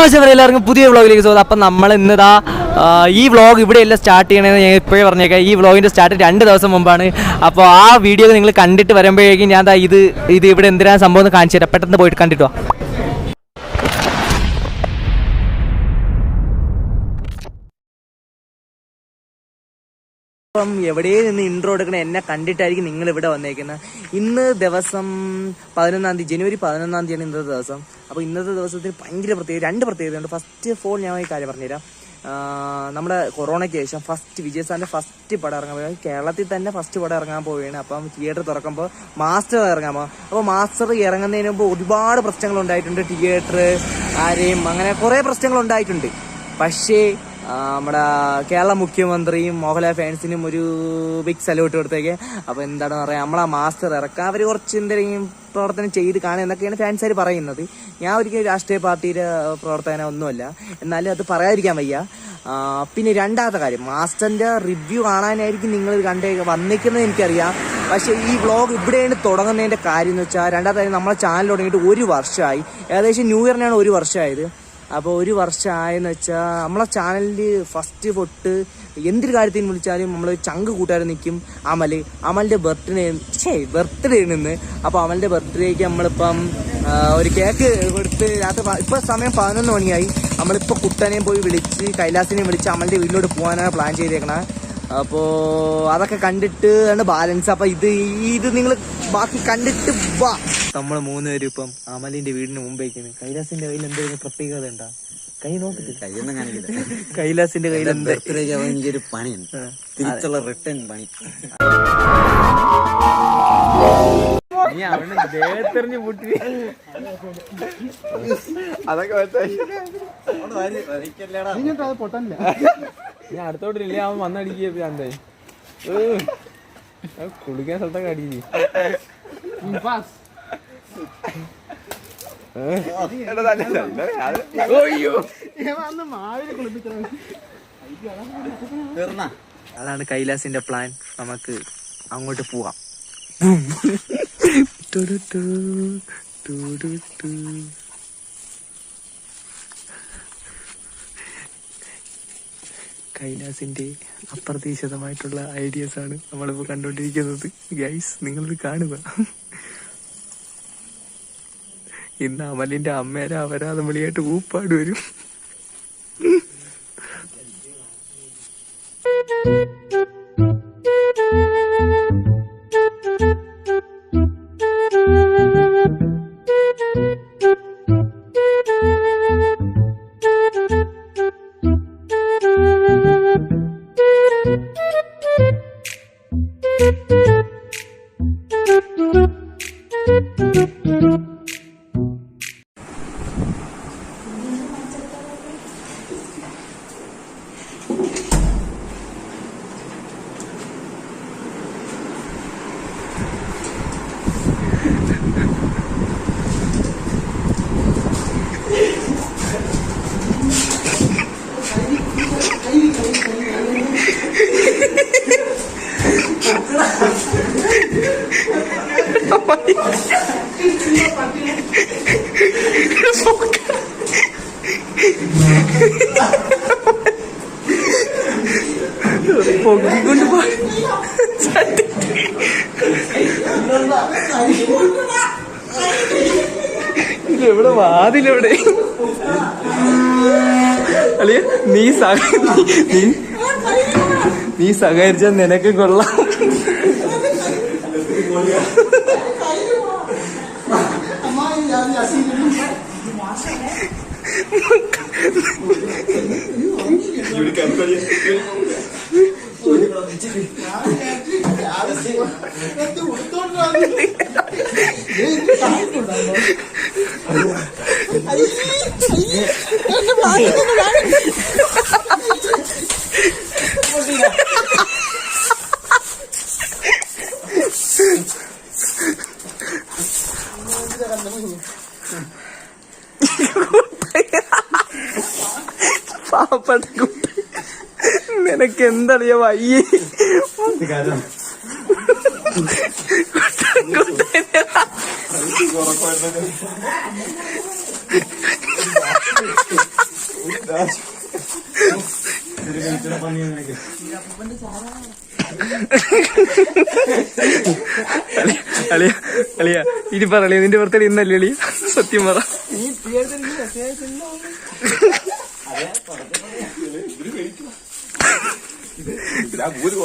നമസ്കാരം എല്ലാവർക്കും പുതിയ വ്ളോഗിലേക്ക് സ്വാഗതം. അപ്പം നമ്മൾ ഇന്നതാ ഈ വ്ളോഗ് ഇവിടെയല്ല സ്റ്റാർട്ട് ചെയ്യണമെന്ന് ഞാൻ ഇപ്പോഴേ പറഞ്ഞേക്കാം. ഈ വ്ളോഗിന്റെ സ്റ്റാർട്ട് രണ്ട് ദിവസം മുമ്പാണ്. അപ്പോൾ ആ വീഡിയോ നിങ്ങൾ കണ്ടിട്ട് വരുമ്പോഴേക്കും ഞാൻ ഇത് ഇത് ഇവിടെ എന്തിനാണ് സംഭവം കാണിച്ചു തരാം. പെട്ടെന്ന് പോയിട്ട് കണ്ടിട്ട് ഇപ്പം എവിടെ നിന്ന് ഇൻട്രോ എടുക്കണ എന്നെ കണ്ടിട്ടായിരിക്കും നിങ്ങൾ ഇവിടെ വന്നേക്കുന്നത്. ഇന്ന് ദിവസം പതിനൊന്നാം തീയതി ജനുവരി പതിനൊന്നാം തീയതിയാണ് ഇന്നത്തെ ദിവസം. അപ്പോൾ ഇന്നത്തെ ദിവസത്തിന് ഭയങ്കര പ്രത്യേകത രണ്ട് പ്രത്യേകതയുണ്ട്. ഫസ്റ്റ് ഓഫ് ഓൾ ഞാൻ ഈ കാര്യം പറഞ്ഞുതരാം. നമ്മുടെ കൊറോണയ്ക്ക് ശേഷം ഫസ്റ്റ് വിജയസാറിന്റെ ഫസ്റ്റ് പടം ഇറങ്ങാൻ പോയി കേരളത്തിൽ തന്നെ ഫസ്റ്റ് പടം ഇറങ്ങാൻ പോവുകയാണ്. അപ്പം തിയേറ്റർ തുറക്കുമ്പോൾ മാസ്റ്റർ ഇറങ്ങാൻ പോകും അപ്പോൾ മാസ്റ്റർ ഇറങ്ങുന്നതിന് മുമ്പ് ഒരുപാട് പ്രശ്നങ്ങൾ ഉണ്ടായിട്ടുണ്ട് തിയേറ്റർ ആരെയും അങ്ങനെ കുറേ പ്രശ്നങ്ങൾ ഉണ്ടായിട്ടുണ്ട് പക്ഷേ നമ്മുടെ കേരള മുഖ്യമന്ത്രിയും മോഹൻലാൽ ഫാൻസിനും ഒരു ബിഗ് സല്യൂട്ട് കൊടുത്തേക്ക്. അപ്പോൾ എന്താണ് പറയുക നമ്മളെ മാസ്റ്റർ ഇറക്കാൻ അവർ കുറച്ച് എന്തെങ്കിലും പ്രവർത്തനം ചെയ്ത് കാണുക എന്നൊക്കെയാണ് ഫാൻസുകാർ പറയുന്നത്. ഞാൻ ഒരിക്കലും രാഷ്ട്രീയ പാർട്ടിയുടെ പ്രവർത്തനം ഒന്നുമല്ല. എന്നാലും അത് പറയാതിരിക്കാൻ വയ്യ. പിന്നെ രണ്ടാമത്തെ കാര്യം മാസ്റ്ററിന്റെ റിവ്യൂ കാണാനായിരിക്കും നിങ്ങൾ കണ്ടേ വന്നിരിക്കുന്നത് എനിക്കറിയാം. പക്ഷേ ഈ വ്ളോഗ് ഇവിടെയാണ് തുടങ്ങുന്നതിന്റെ കാര്യം എന്ന് വെച്ചാൽ രണ്ടാമത്തെ കാര്യം നമ്മളെ ചാനൽ തുടങ്ങിയിട്ട് ഒരു വർഷമായി ഏകദേശം ന്യൂ ഇയറിനാണ് ഒരു വർഷമായത്. അപ്പോൾ ഒരു വർഷമായെന്ന് വെച്ചാൽ നമ്മളെ ചാനലിൽ ഫസ്റ്റ് പൊട്ട് എന്തൊരു കാര്യത്തിന് വിളിച്ചാലും നമ്മൾ ചങ്ക് കൂട്ടുകാരൻ നിൽക്കും അമൽ അമലിന്റെ ബർത്ത്ഡേ ഛേ ബർത്ത്ഡേ നിന്ന് അപ്പോൾ അമലിന്റെ ബർത്ത്ഡേക്ക് നമ്മളിപ്പം ഒരു കേക്ക് കൊടുത്ത് രാത്രി ഇപ്പോൾ സമയം പതിനൊന്ന് മണിയായി. നമ്മളിപ്പോൾ കുട്ടനെയും പോയി വിളിച്ച് കൈലാസിനെയും വിളിച്ച് അമലിന്റെ വീട്ടിലോട്ട് പോകാനാണ് പ്ലാൻ ചെയ്തേക്കണത് അപ്പോൾ അതൊക്കെ കണ്ടിട്ട് ആണ് ബാലൻസ് അപ്പോൾ ഇത് ഇത് നിങ്ങൾ ബാക്കി കണ്ടിട്ട് വാ. നമ്മൾ മൂന്നുപേരും ഇപ്പം അമലിന്റെ വീടിന് മുമ്പേക്കാണ് കൈലാസിന്റെ കയ്യിൽ എന്തെങ്കിലും പ്രത്യേകത ഉണ്ടാ? കൈ നോക്കിട്ട് കയ്യൊന്നും കാണിക്കില്ല. കൈലാസിന്റെ കയ്യിൽ എന്താ? ബർത്ത്ഡേക്ക് അവൻ എനിക്കൊരു പണിയുണ്ട്. തിരിച്ചുള്ള റിട്ടേൺ പണി. ഞാൻ അടുത്തോട്ടില്ല അവൻ വന്നടിക്കുക ഭ്രാന്തേ കുളിക്കാൻ സ്ഥലത്തൊക്കെ അടിക്കുന്നു തീർന്നാ അതാണ് കൈലാസിന്റെ പ്ലാൻ നമുക്ക് അങ്ങോട്ട് പോവാം. കൈലാസിന്റെ അപ്രതീക്ഷിതമായിട്ടുള്ള ഐഡിയസ് ആണ് നമ്മളിപ്പോ കണ്ടുകൊണ്ടിരിക്കുന്നത് ഗൈസ് നിങ്ങളിത് കാണുക. ഇന്ന് അമലിന്റെ അമ്മേരെ അപരാധം വിളിയായിട്ട് ഊപ്പാട് വരും. എവിടെ? വാതിലെവിടെ അളിയ നീ സഹ നീ- നീ സഹകരിച്ച നിനക്ക് കൊള്ളാം. പാവപ്പെട്ട കുട്ടി നിനക്ക് എന്തറിയ വയ്യ? അളിയ അളിയ ഇനി പറ അളിയ നിന്റെ ബർത്ത്ഡേ ഇന്നല്ലേ അളിയ? സത്യം പറ.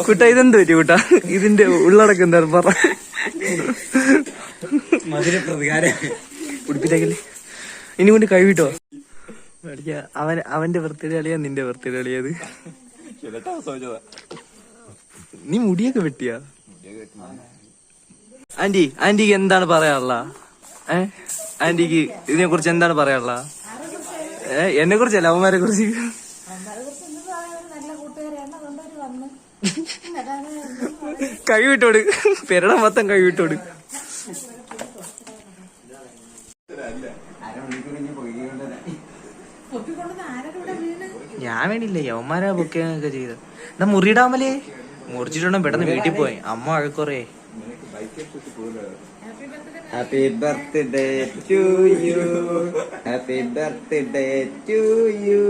കുട്ട ഇതെന്ത് പറ്റി കുട്ട? ഇതിന്റെ ഉള്ളടക്കം എന്താണ് പറ. മധുര പ്രതികാരം ഉടുപ്പിട്ടേക്കല്ലേ ഇനി കൊണ്ട് കൈവിട്ടോ അളിയ അവൻ അവന്റെ വൃത്തിയുടെ അളിയാ നിന്റെ വൃത്തിയുടെ അളിയത് നീ മുടിയൊക്കെ വെട്ടിയാ? ആന്റി ആന്റിക്ക് എന്താണ് പറയാനുള്ള? ഏ? ആന്റിക്ക് ഇതിനെ കുറിച്ച് എന്താണ് പറയാനുള്ള? ഏ എന്നെ കുറിച്ചല്ല അവന്മാരെ കുറിച്ച് കൈ വിട്ടോട് പെരട മൊത്തം കഴിവിട്ടോട് ഞാൻ വേണ്ടില്ല യവന്മാരാ ബുക്ക് ചെയ്ത് എന്നാ മുറിയിടാമലേ മുറിച്ചിട്ടുണ്ടോ പെട്ടെന്ന് വീട്ടിൽ പോയി. അമ്മ വഴക്കുറേ happy birthday to you happy birthday to you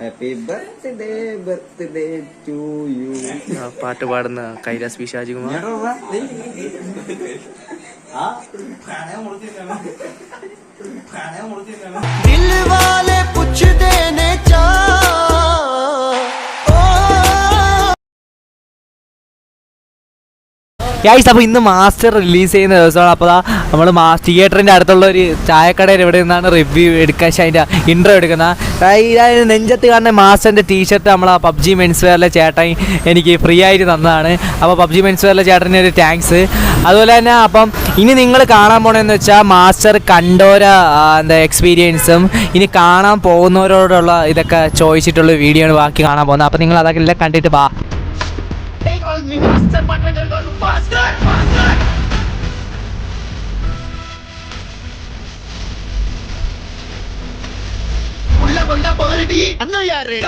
happy birthday birthday to you പാട്ട് പാടുന്ന കൈലാസ് പി ഷാജികുമാർ. दिल ഗൈസ് അപ്പോൾ ഇന്ന് മാസ്റ്റർ റിലീസ് ചെയ്യുന്ന ദിവസമാണ്. അപ്പോൾ നമ്മൾ മാസ് തിയേറ്ററിന്റെ അടുത്തുള്ള ഒരു ചായക്കടയിൽ ഇവിടെ നിന്നാണ് റിവ്യൂ എടുക്കാൻ പക്ഷേ അതിന്റെ ഇൻട്രോ എടുക്കുന്നത്. നെഞ്ചത്ത് കാണുന്ന മാസ്റ്ററിന്റെ ടീഷർട്ട് നമ്മൾ ആ പബ്ജി മെൻസ് വെയറിലെ ചേട്ടൻ എനിക്ക് ഫ്രീ ആയിട്ട് തന്നതാണ്. അപ്പോൾ പബ്ജി മെൻസ് വെയറിലെ ഒരു താങ്ക്സ് അതുപോലെ തന്നെ അപ്പം ഇനി നിങ്ങൾ കാണാൻ പോണെന്ന് വെച്ചാൽ മാസ്റ്റർ കണ്ടോര എന്താ എക്സ്പീരിയൻസും ഇനി കാണാൻ പോകുന്നവരോടുള്ള ഇതൊക്കെ ചോദിച്ചിട്ടുള്ള വീഡിയോ ആണ് ബാക്കി കാണാൻ പോകുന്നത്. അപ്പോൾ നിങ്ങൾ അതൊക്കെ എല്ലാം കണ്ടിട്ട് വാ. me faster, but we're gonna go faster, faster! உள்ள கொண்டா போறடி அண்ணா யாரு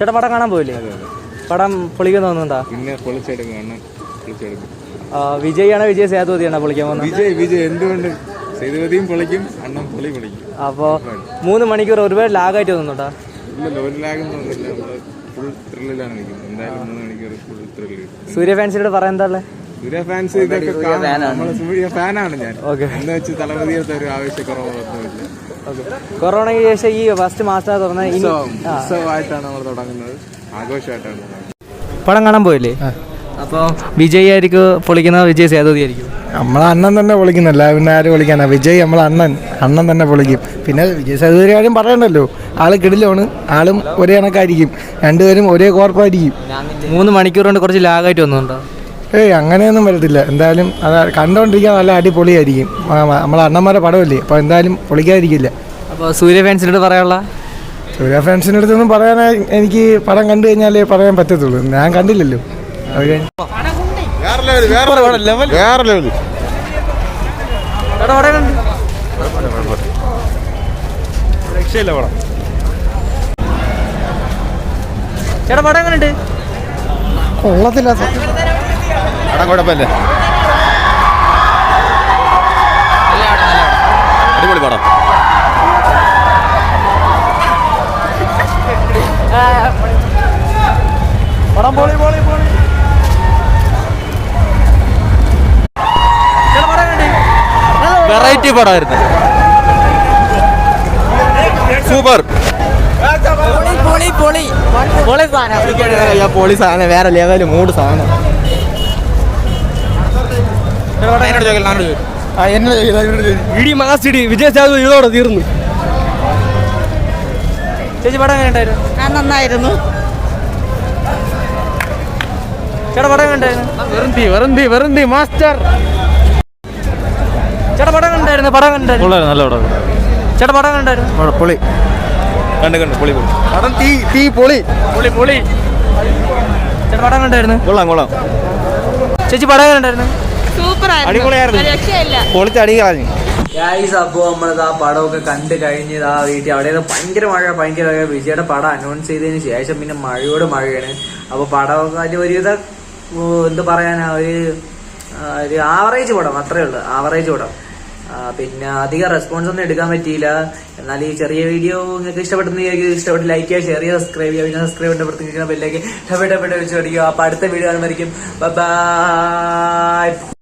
ചേട്ടാ പടം കാണാൻ പോയില്ലേ? പടം പൊളിക്കാൻ തോന്നുന്നുണ്ടാ പിന്നെ പൊളിച്ചെടുക്കും അണ്ണൻ പൊളിച്ചെടുക്കും. ആ, വിജയാണോ വിജയ് സേതുപതിയാണോ പൊളിക്കാൻ പോകുന്നത്. വിജയ് വിജയ് എന്തുകൊണ്ട്? സേതുപതിയും പൊളിക്കും അണ്ണൻ പൊളി പൊളിക്കും. അപ്പോ മൂന്ന് മണിക്കൂർ ഒരുപാട് ലാഗായിട്ട് തോന്നുന്നുണ്ടാ? ഇല്ലല്ലോ ഒരു ലാഗും തോന്നുന്നില്ല. നമ്മൾ ഫുൾ ത്രില്ലിലാണ് നിൽക്കുന്നത് എന്തായാലും മൂന്ന് മണിക്കൂർ ഫുൾ ത്രില്ല് സൂര്യ ഫാൻസിനോട് പറയാൻ എന്താ സൂര്യ ഫാൻസ് ഇതൊക്കെ സൂര്യ ഫാനാണ് ഞാൻ. ഓക്കെ. എന്ന് വെച്ച് തലമതിയത്തെ ഒരു ആവശ്യക്കുറവൊന്നുമില്ല ഓക്കെ കൊറോണയ്ക്ക് ശേഷം ഈ ഫസ്റ്റ് മാസ്റ്റർ തുറന്ന ഉത്സവമായിട്ടാണ് നമ്മൾ തുടങ്ങുന്നത്. ആഘോഷമായിട്ടാണ് പടം കാണാൻ പോയില്ലേ? അപ്പോൾ വിജയ് ആയിരിക്കും പൊളിക്കുന്ന വിജയ് സേതുപതി ആയിരിക്കും. നമ്മളെ അണ്ണൻ തന്നെ പൊളിക്കുന്നല്ല പിന്നെ ആര് പൊളിക്കാനാ. വിജയ് നമ്മളെ അണ്ണൻ. അണ്ണൻ തന്നെ പൊളിക്കും. പിന്നെ വിജയ് സേതുപതി കാര്യം പറയണ്ടല്ലോ ആൾ കിടിലാണ്. ആളും ഒരേ കണക്കായിരിക്കും. രണ്ടുപേരും ഒരേ കോർപ്പായിരിക്കും. മൂന്ന് മണിക്കൂർ കൊണ്ട് കുറച്ച് ലാഗായിട്ട് വന്നുണ്ടോ? ഏയ് അങ്ങനെയൊന്നും വരത്തില്ല. എന്തായാലും അത് കണ്ടുകൊണ്ടിരിക്കാൻ നല്ല അടിപൊളിയായിരിക്കും. നമ്മളെ അണ്ണന്മാരെ പടമല്ലേ? അപ്പോൾ എന്തായാലും പൊളിക്കാതിരിക്കില്ല. അപ്പോൾ സൂര്യ ഫാൻസിനോട് പറയാനുള്ള? സൂര്യ ഫാൻസിന്റെ അടുത്തൊന്നും പറയാനായി എനിക്ക് പടം കണ്ടു കഴിഞ്ഞാലേ പറയാൻ പറ്റത്തുള്ളൂ. ഞാൻ കണ്ടില്ലല്ലോ. അത് കഴിഞ്ഞ്. രക്ഷയില്ല പടം ചേട്ടാ പടം കൊള്ളത്തില്ല പടം കുഴപ്പമില്ല. അടിപൊളി പടം. പടം പൊളി പൊളി പൊളി. വെറൈറ്റി പടമായിരുന്നു. സൂപ്പർ പൊളി പൊളി പൊളി. സാധനം. പൊളി സാധനം. വേറെ ലെവൽ മൂട് സാധനം. ഇടി വിജയ സേതു ഇതോടെ തീർന്നു. ചേച്ചി പടം നന്നായിരുന്നു. ചേട്ടാ പടം കണ്ടായിരുന്നു വെറുന്തി വെറുന്തി വെറുന്തി മാസ്റ്റർ. ചേട്ടാ പടം കണ്ടായിരുന്നു പടം കണ്ടായിരുന്നു നല്ല പടം. ചേട്ടാ പടം കണ്ടായിരുന്നു പൊളി. കണ്ട് കണ്ട് പൊളി പൊളി. പടം തീ തീ പൊളി. പൊളി പൊളി. ചേട്ടാ പടം കണ്ടായിരുന്നു കൊള്ളാം കൊള്ളാം. ചേച്ചി പടം കണ്ടായിരുന്നു സൂപ്പർ അടിപൊളിയായിരുന്നു. രക്ഷയില്ല. പൊളിച്ച് അടി കളഞ്ഞു. ഗായ്സ് അപ്പോൾ നമ്മളിത് ആ പടമൊക്കെ കണ്ട് കഴിഞ്ഞ് ആ വീട്ടിൽ അവിടെ ഭയങ്കര മഴ ഭയങ്കര മഴ. വിജയുടെ പടം അനൗൺസ് ചെയ്തതിന് ശേഷം പിന്നെ മഴയോട് മഴയാണ്. അപ്പോൾ പടമൊക്കെ അതിന് ഒരുവിധ എന്ത് പറയാനാ ഒരു ഒരു ആവറേജ് പടം അത്രേ ഉള്ളൂ ആവറേജ് പടം. പിന്നെ അധികം റെസ്പോൺസ് ഒന്നും എടുക്കാൻ പറ്റിയില്ല. എന്നാൽ ഈ ചെറിയ വീഡിയോ നിങ്ങൾക്ക് ഇഷ്ടപ്പെടുന്ന ഇഷ്ടപ്പെട്ട് ലൈക്ക് ചെയ്യുക ഷെയർ ചെയ്യുക സബ്സ്ക്രൈബ് ചെയ്യുക. പിന്നെ സബ്സ്ക്രൈബ് പ്രത്യേകിച്ച് ബെല്ലേക്ക് ഇഷ്ടപ്പെട്ട വെച്ച് പഠിക്കുക അപ്പോൾ അടുത്ത വീഡിയോ കാണുമായിരിക്കും ബൈ